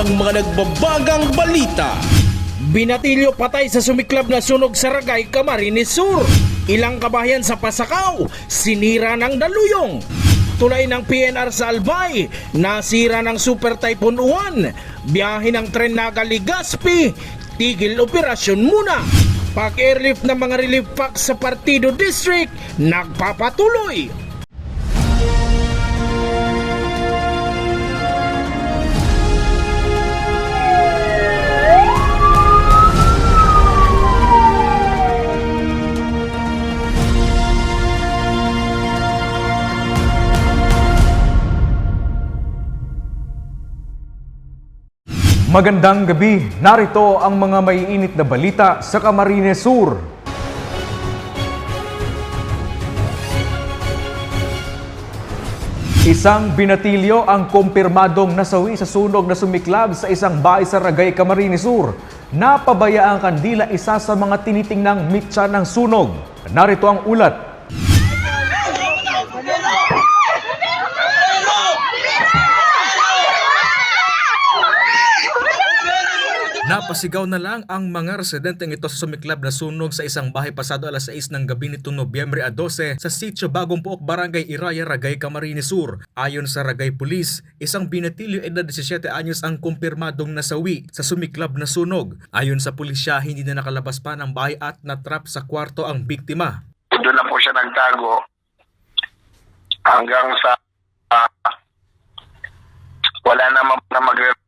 ng mga nagbabagang balita. Binatilyo patay sa sumiklab na sunog sa Ragay, Camarines Sur. Ilang kabahayan sa Pasakaw, sinira ng daluyong. Tulay ng PNR sa Albay, nasira ng Super Typhoon Uwan. Biyahe ng tren Naga Ligaspi, tigil operasyon muna. Pag-airlift ng mga relief packs sa Partido District, nagpapatuloy. Magandang gabi. Narito ang mga maiinit na balita sa Camarines Sur. Isang binatilyo ang kumpirmadong nasawi sa sunog na sumiklab sa isang bahay sa Ragay, Camarines Sur. Napabaya ang kandila isa sa mga tinitingnang mitsa ng sunog. Narito ang ulat Napasigaw na lang ang mga residenteng ito sa sumiklab na sunog sa isang bahay pasado alas 6 ng gabi nitong Nobyembre a 12 sa sitio Bagong Puok, Barangay Iraya, Ragay, Camarines Sur. Ayon sa Ragay Police, isang binatilyo edad 17 anyos ang kumpirmadong nasawi sa sumiklab na sunog. Ayon sa pulisya, hindi na nakalabas pa ng bahay at natrap sa kwarto ang biktima. doon na po siya nagtago hanggang sa ah, wala naman na mag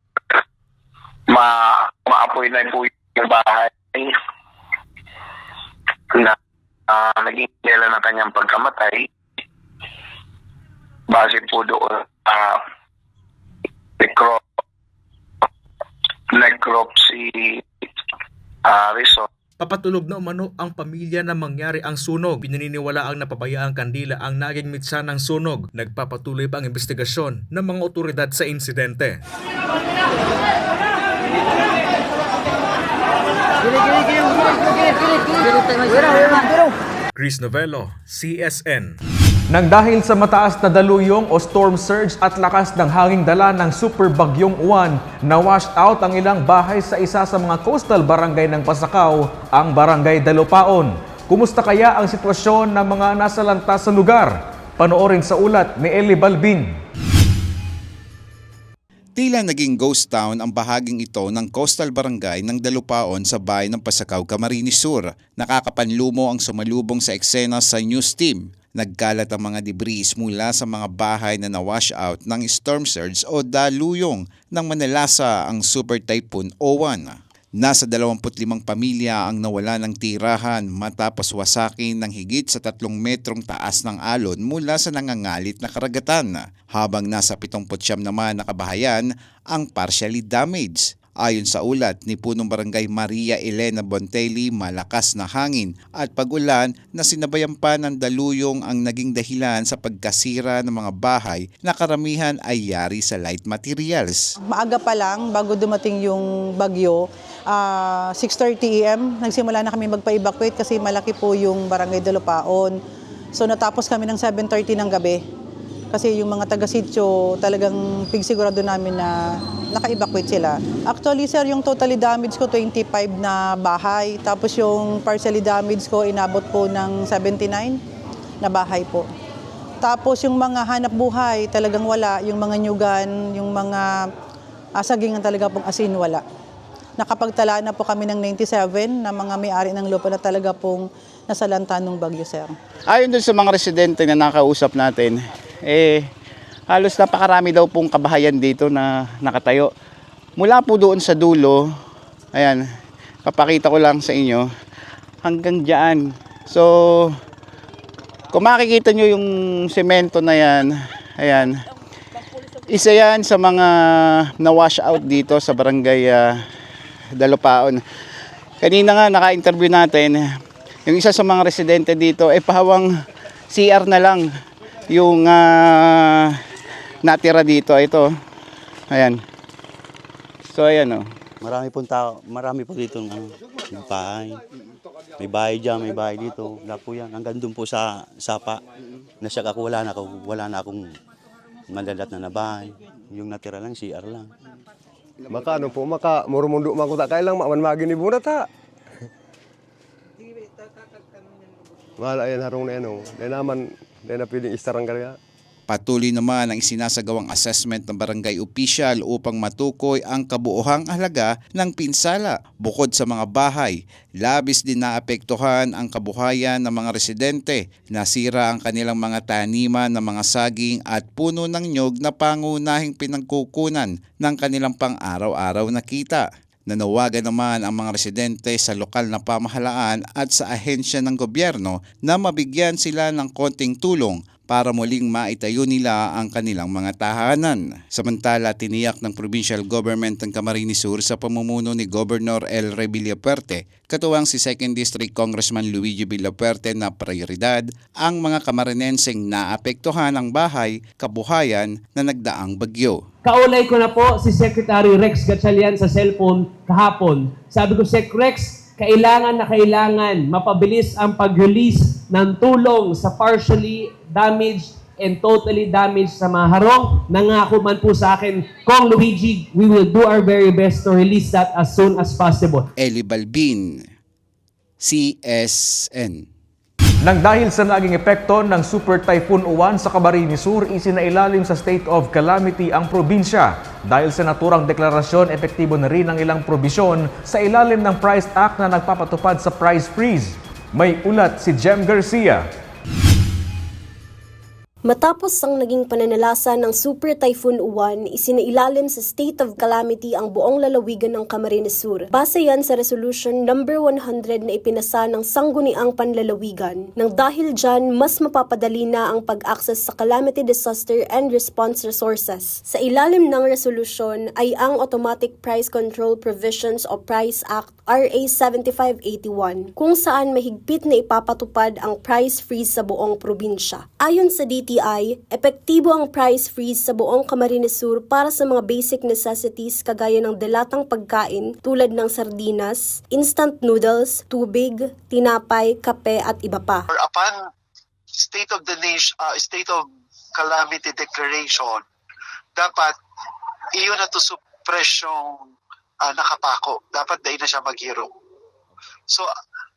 ma maapoy na po yung bahay na ah, naging kailan ng kanyang pagkamatay base po doon uh, necro necropsy uh, result Papatulog na umano ang pamilya na mangyari ang sunog. Pinaniniwala ang napabaya ang kandila ang naging mitsa ng sunog. Nagpapatuloy pa ang investigasyon ng mga otoridad sa insidente. Chris Novello, CSN. Nang dahil sa mataas na daluyong o storm surge at lakas ng hanging dala ng super bagyong uwan, na-washed out ang ilang bahay sa isa sa mga coastal barangay ng Pasakaw, ang Barangay Dalupaon. Kumusta kaya ang sitwasyon ng mga nasa lantas sa lugar? Panoorin sa ulat ni Eli Balbin. Tila naging ghost town ang bahaging ito ng coastal barangay ng Dalupaon sa bayan ng Pasakaw, Camarines Sur. Nakakapanlumo ang sumalubong sa eksena sa news team. Nagkalat ang mga debris mula sa mga bahay na na-wash out ng storm surge o daluyong nang manalasa ang Super Typhoon Owan. Nasa 25 pamilya ang nawala ng tirahan matapos wasakin ng higit sa 3 metrong taas ng alon mula sa nangangalit na karagatan, habang nasa 79 naman na kabahayan ang partially damaged. Ayon sa ulat ni Punong Barangay Maria Elena Bontelli, malakas na hangin at pag-ulan na sinabayan pa ng daluyong ang naging dahilan sa pagkasira ng mga bahay na karamihan ay yari sa light materials. Maaga pa lang, bago dumating yung bagyo, ah, 6.30 a.m., nagsimula na kami magpa-evacuate kasi malaki po yung barangay Dalupaon. So natapos kami ng 7.30 ng gabi. Kasi yung mga taga-sityo, talagang pigsigurado namin na naka-evacuate sila. Actually, sir, yung totally damage ko, 25 na bahay. Tapos yung partially damage ko, inabot po ng 79 na bahay po. Tapos yung mga hanap buhay, talagang wala. Yung mga nyugan, yung mga asagingan talaga pong asin, wala. Nakapagtala na po kami ng 97 na mga may-ari ng lupa na talaga pong nasalanta ng bagyo, sir. Ayon dun sa mga residente na nakausap natin, eh, halos napakarami daw pong kabahayan dito na nakatayo. Mula po doon sa dulo, ayan, papakita ko lang sa inyo, hanggang dyan. So, kung makikita nyo yung semento na yan, ayan, isa yan sa mga na-wash out dito sa barangay ah, Dalupaon. Kanina nga naka-interview natin, yung isa sa mga residente dito, eh pahawang CR na lang yung ah, natira dito. Ito, ayan. So ayan oh. Marami pong tao, marami po dito ng ano, bahay. May bahay dyan, may bahay dito. Wala po yan. Hanggang doon po sa sapa. Nasyak ako, wala na ako, wala na akong mandalat na na. Yung natira lang, CR lang. Maka ano po, maka murumundo man ko ta kailang maman magi ni Buna ta. Wala yan harong na yan oh. Dahil naman, dahil na pwedeng istarang karya. Patuloy naman ang isinasagawang assessment ng barangay official upang matukoy ang kabuohang halaga ng pinsala. Bukod sa mga bahay, labis din naapektuhan ang kabuhayan ng mga residente. Nasira ang kanilang mga taniman ng mga saging at puno ng nyog na pangunahing pinagkukunan ng kanilang pang-araw-araw na kita. Nanawagan naman ang mga residente sa lokal na pamahalaan at sa ahensya ng gobyerno na mabigyan sila ng konting tulong para muling maitayo nila ang kanilang mga tahanan. Samantala, tiniyak ng provincial government ng Camarines Sur sa pamumuno ni Governor El Rey Villaperte, katuwang si 2nd District Congressman Luigi Villaperte na prioridad ang mga kamarinenseng naapektuhan ng bahay, kabuhayan na nagdaang bagyo. Kaulay ko na po si Secretary Rex Gatchalian sa cellphone kahapon. Sabi ko, Sec Rex, kailangan na kailangan mapabilis ang pag-release ng tulong sa partially damaged and totally damaged sa mga harong. Nangako man po sa akin, Kong Luigi, we will do our very best to release that as soon as possible. Eli Balbin, CSN. Nang dahil sa naging epekto ng Super Typhoon Uwan sa Camarines Sur, isinailalim sa state of calamity ang probinsya. Dahil sa naturang deklarasyon, epektibo na rin ang ilang probisyon sa ilalim ng Price Act na nagpapatupad sa price freeze. May ulat si Jem Garcia. Matapos ang naging pananalasa ng Super Typhoon Uwan, isinailalim sa state of calamity ang buong lalawigan ng Camarines Sur. Base yan sa Resolution number 100 na ipinasa ng Sangguniang Panlalawigan. Nang dahil dyan, mas mapapadali na ang pag-access sa Calamity Disaster and Response Resources. Sa ilalim ng resolution ay ang Automatic Price Control Provisions o Price Act RA 7581 kung saan mahigpit na ipapatupad ang price freeze sa buong probinsya. Ayon sa DTI, epektibo ang price freeze sa buong Camarines Sur para sa mga basic necessities kagaya ng delatang pagkain tulad ng sardinas, instant noodles, tubig, tinapay, kape at iba pa. or upon state of the nation, uh, state of calamity declaration, dapat iyon na to suppress yung uh, nakapako. Dapat dahil na siya maghiro. So,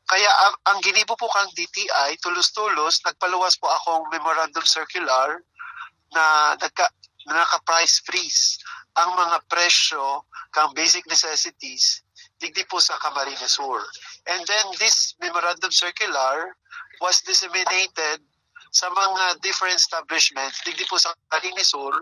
kaya ang, ang ginibo po kang DTI, tulos-tulos, nagpaluwas po akong memorandum circular na nagka, na naka-price freeze ang mga presyo kang basic necessities digdi po sa Camarines Sur. And then this memorandum circular was disseminated sa mga different establishments digdi po sa Camarines Sur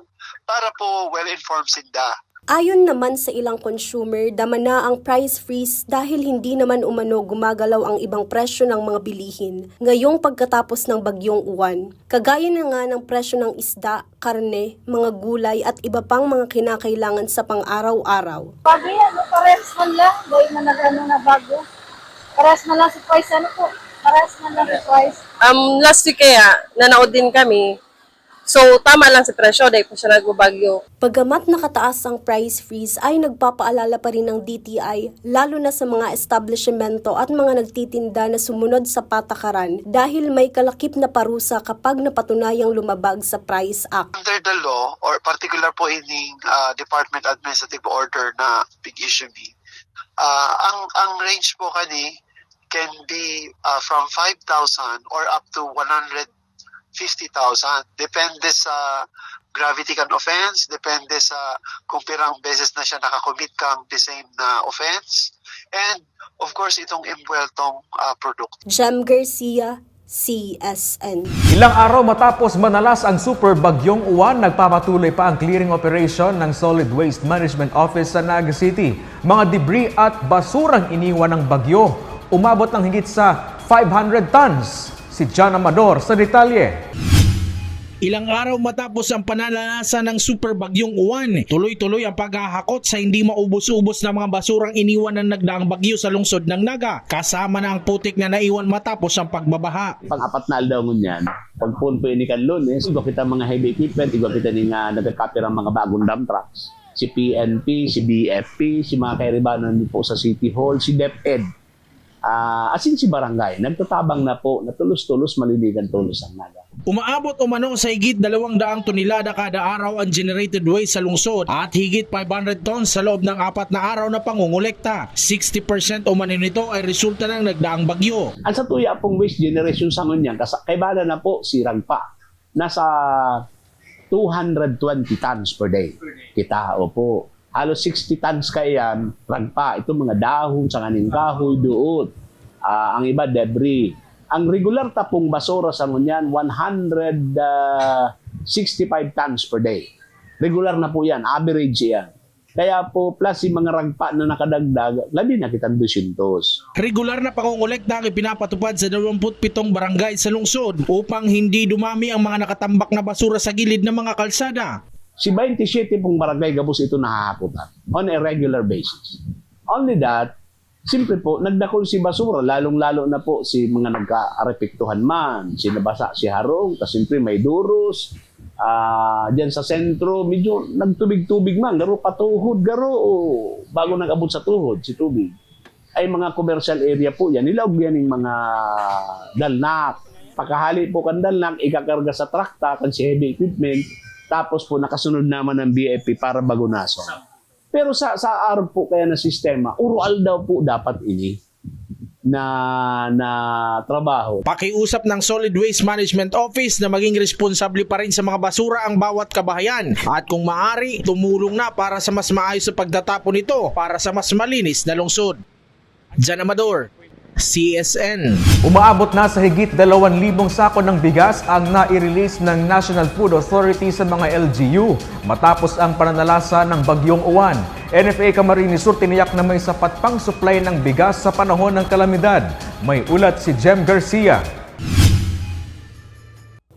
para po well-informed sinda. Ayon naman sa ilang consumer, dama na ang price freeze dahil hindi naman umano gumagalaw ang ibang presyo ng mga bilihin ngayong pagkatapos ng bagyong uwan. Kagaya na nga ng presyo ng isda, karne, mga gulay at iba pang mga kinakailangan sa pang-araw-araw. Bago yan, no? parehas man lang. Boy na nagano na bago. Parehas na lang si price. Ano po? Parehas na lang si price. Um, last week kaya, nanood din kami. So, tama lang si presyo dahil po siya nagbabagyo. Pagamat nakataas ang price freeze ay nagpapaalala pa rin ng DTI lalo na sa mga establishmento at mga nagtitinda na sumunod sa patakaran dahil may kalakip na parusa kapag napatunayang lumabag sa Price Act. Under the law, or particular po ining uh, Department Administrative Order na big issue me, uh, ang, ang range po kani can be uh, from 5,000 or up to 150,000. Depende sa gravity kan offense, depende sa kung pirang beses na siya nakakommit kang the same na offense, and of course itong imbueltong uh, product. Jem Garcia, CSN. Ilang araw matapos manalas ang super bagyong uwan, nagpapatuloy pa ang clearing operation ng Solid Waste Management Office sa Naga City. Mga debris at basurang iniwan ng bagyo, umabot ng higit sa 500 tons. Si John Amador sa detalye. Ilang araw matapos ang pananalasa ng super bagyong uwan, tuloy-tuloy ang paghahakot sa hindi maubos-ubos na mga basurang iniwan ng nagdaang bagyo sa lungsod ng Naga, kasama na ang putik na naiwan matapos ang pagbabaha. Pang-apat na aldaw ngunyan, pagpunto ini kan lunes, iba kita mga heavy equipment, iba kita ni nga nagkakapir ang mga bagong dump trucks. Si PNP, si BFP, si mga kairibanan po sa City Hall, si DepEd. Ah, asin si barangay, nagtatabang na po, na tulos-tulos maliligan tulos ang naga. Umaabot umano sa higit 200 tonelada kada araw ang generated waste sa lungsod at higit 500 tons sa loob ng apat na araw na pangungulekta. 60% umano nito ay resulta ng nagdaang bagyo. Ang sa tuya pong waste generation sa ngunyan, kas- kay bala na po si Ragpa, nasa 220 tons per day. Kita, opo. Halos 60 tons kayan, Ragpa. Ito mga dahon, sa kaning kahoy, doon. Ah, ang iba, debris. Ang regular tapong basura sa ngunyan, 165 tons per day. Regular na po yan, average yan. Kaya po, plus yung mga ragpa na nakadagdag, labi na kitang 200. Regular na pangungulekta ang ipinapatupad sa 27 barangay sa lungsod upang hindi dumami ang mga nakatambak na basura sa gilid ng mga kalsada. Si 27 pong barangay gabos ito nahahakutan on a regular basis. Only that, simple po, nagdakol si basura, lalong-lalo na po si mga nagka-arepektuhan man, si nabasa si Harong, tas simple may duros, ah diyan sa sentro, medyo nagtubig-tubig man, garo patuhod, garo, o, bago nag-abot sa tuhod, si tubig. Ay mga commercial area po yan, nilawag yan yung mga dalnak. Pagkahali po kan dalnak, ikakarga sa trakta, kan si heavy equipment, tapos po nakasunod naman ng BFP para bagunason. Pero sa sa araw po kaya na sistema, urual daw po dapat ini na na trabaho. Pakiusap ng Solid Waste Management Office na maging responsable pa rin sa mga basura ang bawat kabahayan at kung maari, tumulong na para sa mas maayos na pagtatapon nito para sa mas malinis na lungsod. Jan Amador, CSN. Umaabot na sa higit 2,000 sako ng bigas ang nai-release ng National Food Authority sa mga LGU matapos ang pananalasa ng Bagyong Uwan. NFA Camarines Sur tiniyak na may sapat pang supply ng bigas sa panahon ng kalamidad. May ulat si Jem Garcia.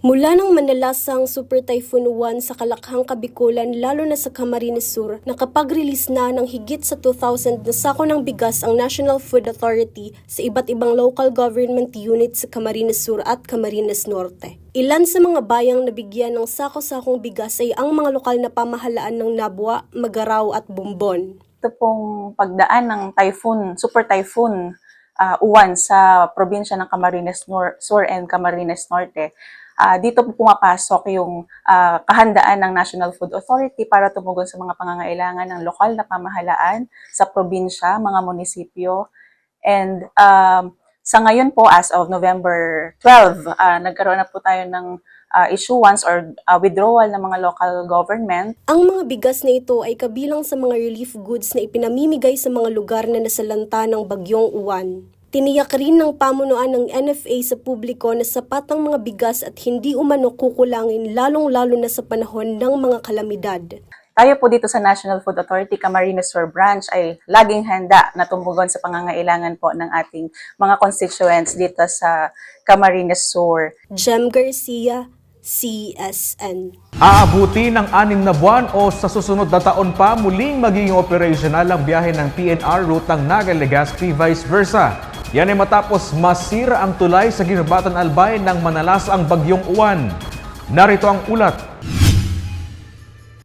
Mula nang manalasang Super Typhoon 1 sa Kalakhang Kabikulan lalo na sa Camarines Sur, nakapag-release na ng higit sa 2,000 na sako ng bigas ang National Food Authority sa iba't ibang local government units sa Camarines Sur at Camarines Norte. Ilan sa mga bayang nabigyan ng sako-sakong bigas ay ang mga lokal na pamahalaan ng Nabwa, Magaraw at Bumbon. ito pong pagdaan ng typhoon, super typhoon uh, uwan sa probinsya ng Camarines Sur and Camarines Norte. Ah, dito po pumapasok yung ah, kahandaan ng National Food Authority para tumugon sa mga pangangailangan ng lokal na pamahalaan sa probinsya, mga munisipyo. And um, sa ngayon po, as of November 12, ah, nagkaroon na po tayo ng ah, issuance or ah, withdrawal ng mga local government Ang mga bigas na ito ay kabilang sa mga relief goods na ipinamimigay sa mga lugar na nasalanta ng bagyong uwan. Tiniyak rin ng pamunuan ng NFA sa publiko na sapat ang mga bigas at hindi umano kukulangin lalong-lalo na sa panahon ng mga kalamidad. Tayo po dito sa National Food Authority Camarines Sur Branch ay laging handa na tumugon sa pangangailangan po ng ating mga constituents dito sa Camarines Sur. Jem Garcia, CSN. Aabuti ng anim na buwan o sa susunod na taon pa muling magiging operational ang biyahe ng PNR rutang Naga-Legazpi vice versa. Yan ay matapos masira ang tulay sa Ginubatan Albay nang manalas ang bagyong uwan. Narito ang ulat.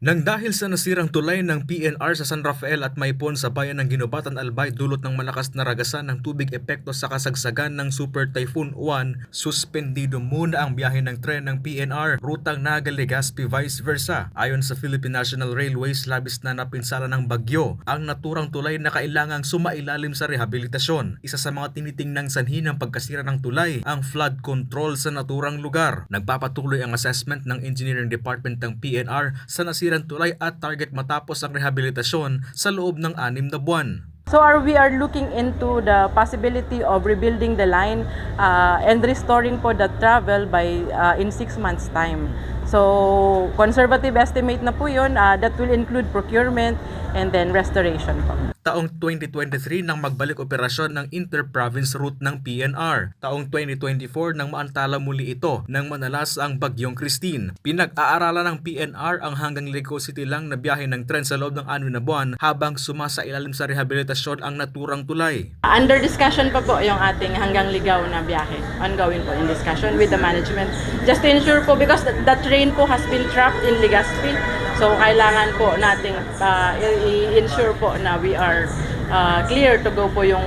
Nang dahil sa nasirang tulay ng PNR sa San Rafael at Maipon sa bayan ng Ginobatan Albay dulot ng malakas na ragasan ng tubig epekto sa kasagsagan ng Super Typhoon 1, suspendido muna ang biyahe ng tren ng PNR rutang Naga Legazpi vice versa. Ayon sa Philippine National Railways, labis na napinsala ng bagyo ang naturang tulay na kailangang sumailalim sa rehabilitasyon. Isa sa mga tinitingnang sanhi ng pagkasira ng tulay ang flood control sa naturang lugar. Nagpapatuloy ang assessment ng Engineering Department ng PNR sa nasirang tulay at target matapos ang rehabilitasyon sa loob ng anim na buwan. So are we are looking into the possibility of rebuilding the line uh, and restoring po the travel by uh, in six months time. So conservative estimate na po yun. Uh, that will include procurement and then restoration po. Taong 2023 nang magbalik operasyon ng inter-province route ng PNR. Taong 2024 nang maantala muli ito nang manalas ang Bagyong Christine. Pinag-aaralan ng PNR ang hanggang Lego City lang na biyahe ng tren sa loob ng anim na buwan habang sumasa ilalim sa rehabilitasyon ang naturang tulay. Under discussion pa po yung ating hanggang ligaw na biyahe. Ongoing po in discussion with the management. Just to ensure po because the, the train po has been trapped in Legazpi. So kailangan po nating uh, i-ensure po na we are uh, clear to go po yung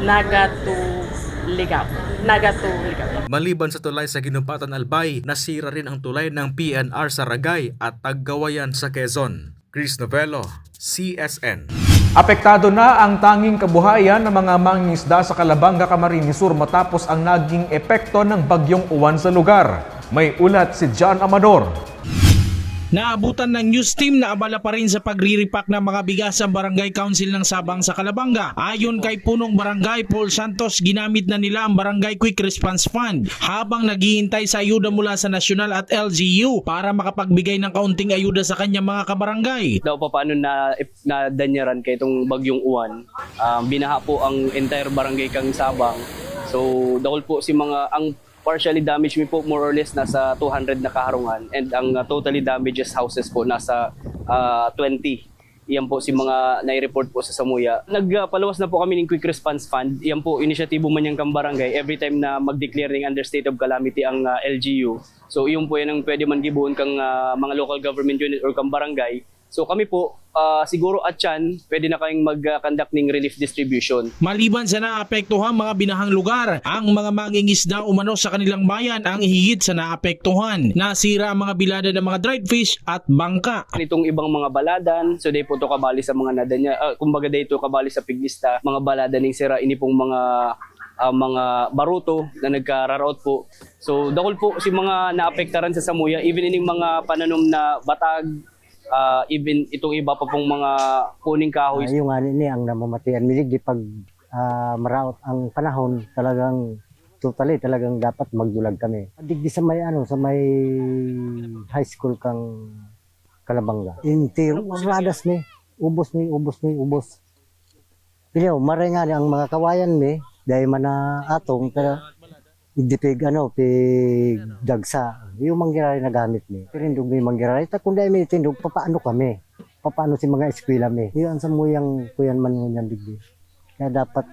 Naga to Ligap. Naga to Ligap. Maliban sa tulay sa Ginumpatan Albay, nasira rin ang tulay ng PNR sa Ragay at Taggawayan sa Quezon. Chris Novello, CSN. Apektado na ang tanging kabuhayan ng mga mangingisda sa Calabanga, Camarines Sur matapos ang naging epekto ng bagyong uwan sa lugar. May ulat si John Amador. Naabutan ng news team na abala pa rin sa pagriripak ng mga bigas ang Barangay Council ng Sabang sa Kalabanga. Ayon kay punong barangay Paul Santos, ginamit na nila ang Barangay Quick Response Fund habang naghihintay sa ayuda mula sa nasyonal at LGU para makapagbigay ng kaunting ayuda sa kanyang mga kabarangay. daw pa paano na na danyaran kay itong bagyong uwan. Um, binaha po ang entire barangay Kang Sabang. So dahol po si mga ang partially damaged mi po more or less nasa 200 na kaharungan and ang uh, totally damages houses po nasa uh, 20. Yan po si mga nai-report po sa Samuya. Nagpaluwas na po kami ng Quick Response Fund. Yan po, inisyatibo man yung Kambarangay. Every time na mag-declare ng under state of calamity ang uh, LGU. So, yun po yan ang pwede man gibuon kang uh, mga local government unit or Kambarangay. So, kami po, uh, siguro at yan, pwede na kayong mag-conduct ng relief distribution. Maliban sa naapektuhan mga binahang lugar, ang mga mangingisda umano sa kanilang bayan ang higit sa naapektuhan. Nasira ang mga bilada ng mga dried fish at bangka. Itong ibang mga baladan, so day po to kabali sa mga nadanya, uh, kumbaga day to kabali sa piglista, mga balada ning sira, ini pong mga ah, mga baruto na nagka-rarout po. So dahol po si mga naapektaran sa Samuya, even ining mga pananom na batag, ah, even itong iba pa pong mga puning kahoy. Ah, yung ani ni ang namamatian milig pag ah, maraot ang panahon talagang totally talagang dapat magdulag kami. Digdi sa may ano sa may high school kang Kalabanga. Inti radas ni ubos ni ubos ni ubos. Piliw maray nga ni ang mga kawayan ni dahil mana atong pero hindi pig ano pig dagsa. Yung manggirari na gamit ni. Tindog ni manggirari. Ta kundi may tindog papaano kami? Papaano si mga eskwela mi? Yun sa muyang kuyan man ngunyan digdi. Kaya dapat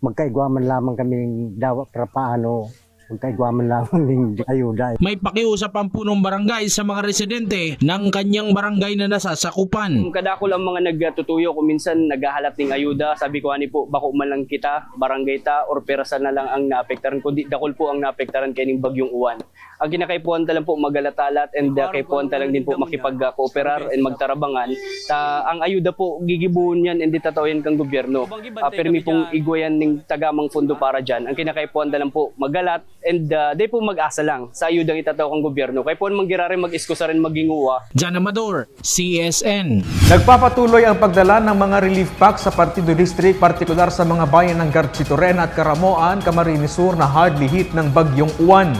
magkaigwaman lamang kami dawa para paano magkaigwaman lamang ng ayuda May pakiusap ang punong barangay sa mga residente ng kanyang barangay na nasasakupan. Kadako lang mga nagtutuyo kung minsan naghahalap ng ayuda. Sabi ko ani po, bako man lang kita, barangay ta, or perasan na lang ang naapektaran. Kundi dakol po ang naapektaran kay ning bagyong uwan. Ang kinakaipuan talang po magalatalat and uh, kaipuan talang din po makipag-kooperar and magtarabangan. Ta, ang ayuda po, gigibuon yan and ditatawayan kang gobyerno. Uh, permi pong igwayan ng tagamang fundo para dyan. Ang kinakaipuan talang po magalat and uh, di po mag-asa lang sa ayudang itataw kang gobyerno. Kay po magirari mag-isko sa rin maginguwa. Jan Amador, CSN. Nagpapatuloy ang pagdala ng mga relief packs sa Partido District, partikular sa mga bayan ng Garchitoren at Caramoan, Camarines Sur na hardly hit ng bagyong uwan.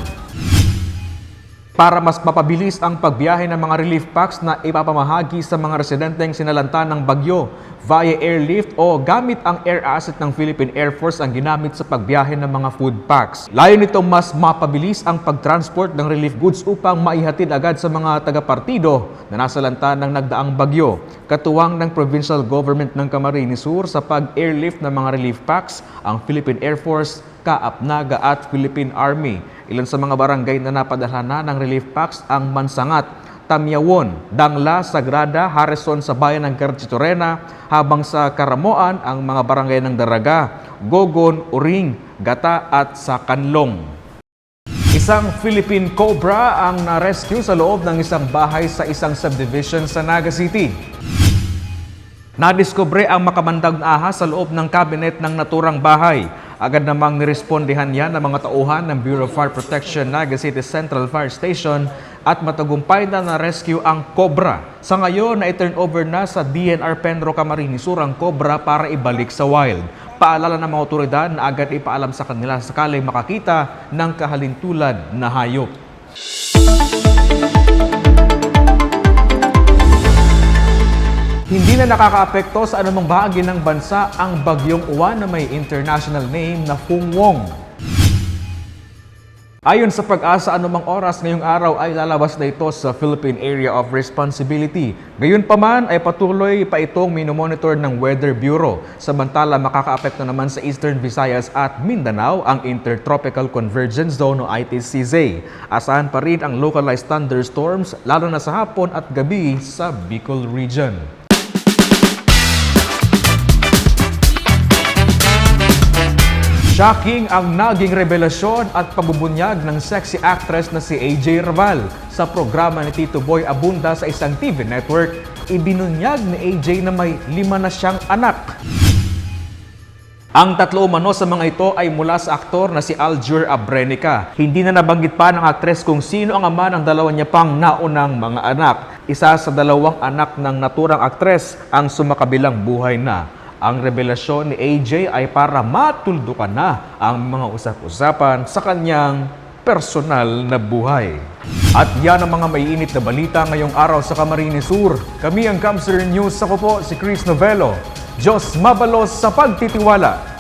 Para mas mapabilis ang pagbiyahe ng mga relief packs na ipapamahagi sa mga residenteng sinalanta ng bagyo via airlift o gamit ang air asset ng Philippine Air Force ang ginamit sa pagbiyahe ng mga food packs. Layo nito mas mapabilis ang pagtransport ng relief goods upang maihatid agad sa mga taga-partido na nasalanta ng nagdaang bagyo. Katuwang ng provincial government ng Camarines Sur sa pag-airlift ng mga relief packs ang Philippine Air Force, Kaap Naga at Philippine Army. Ilan sa mga barangay na napadala na ng relief packs ang Mansangat, Tamyawon, Dangla, Sagrada, Harrison sa bayan ng Carchitorena, habang sa Karamoan ang mga barangay ng Daraga, Gogon, Uring, Gata at sa. Isang Philippine Cobra ang na-rescue sa loob ng isang bahay sa isang subdivision sa Naga City. Nadiskubre ang makamandag na ahas sa loob ng kabinet ng naturang bahay. Agad namang nirespondihan yan ng mga tauhan ng Bureau of Fire Protection Naga City Central Fire Station at matagumpay na na-rescue ang Cobra. Sa ngayon, na-turn over na sa DNR Penro Camarines Sur ang Cobra para ibalik sa wild. Paalala ng mga otoridad na agad ipaalam sa kanila sakaling makakita ng kahalintulad na hayop. Hindi na nakakaapekto sa anumang bahagi ng bansa ang bagyong uwan na may international name na Fung Wong. Ayon sa pag-asa, anumang oras ngayong araw ay lalabas na ito sa Philippine Area of Responsibility. Gayunpaman ay patuloy pa itong minomonitor ng Weather Bureau. Samantala makakaapekto naman sa Eastern Visayas at Mindanao ang Intertropical Convergence Zone o ITCZ. Asahan pa rin ang localized thunderstorms lalo na sa hapon at gabi sa Bicol Region. Shocking ang naging revelasyon at pagbubunyag ng sexy actress na si AJ Raval. Sa programa ni Tito Boy Abunda sa isang TV network, ibinunyag ni AJ na may lima na siyang anak. Ang tatlo umano sa mga ito ay mula sa aktor na si Aljur Abrenica. Hindi na nabanggit pa ng aktres kung sino ang ama ng dalawa niya pang naunang mga anak. Isa sa dalawang anak ng naturang aktres ang sumakabilang buhay na. Ang revelasyon ni AJ ay para matuldukan na ang mga usap-usapan sa kanyang personal na buhay. At yan ang mga maiinit na balita ngayong araw sa Camarines Sur. Kami ang Kamser News. Ako po si Chris Novello. Diyos mabalos sa pagtitiwala.